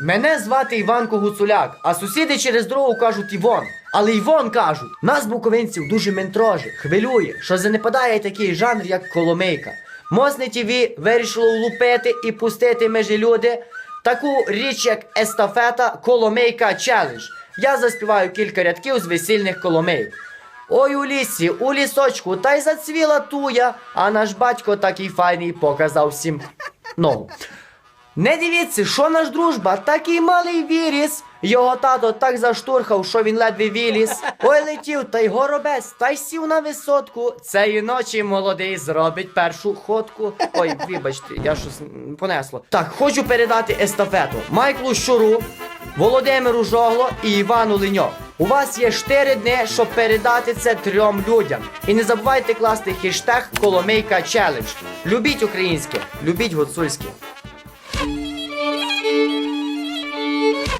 Мене звати Іванко Гуцуляк, а сусіди через дорогу кажуть Івон. Але Івон кажуть, нас буковинців дуже ментрожить, хвилює, що занепадає такий жанр, як коломейка. Мосне ТВ вирішило влупити і пустити межі люди таку річ, як естафета Коломейка Челендж. Я заспіваю кілька рядків з весільних коломейок. Ой у лісі, у лісочку, та й зацвіла туя, а наш батько такий файний показав всім ногу. Не дивіться, що наш дружба, такий малий віріс. Його тато так заштурхав, що він ледве віліз. Ой летів, та й горобець, та й сів на висотку. Цієї ночі молодий зробить першу ходку. Ой, вибачте, я щось понесло. Так, хочу передати естафету Майклу Щуру, Володимиру Жогло і Івану Леньо. У вас є 4 дні, щоб передати це трьом людям. І не забувайте класти хештег Коломейка Челендж. Любіть українське, любіть гуцульське.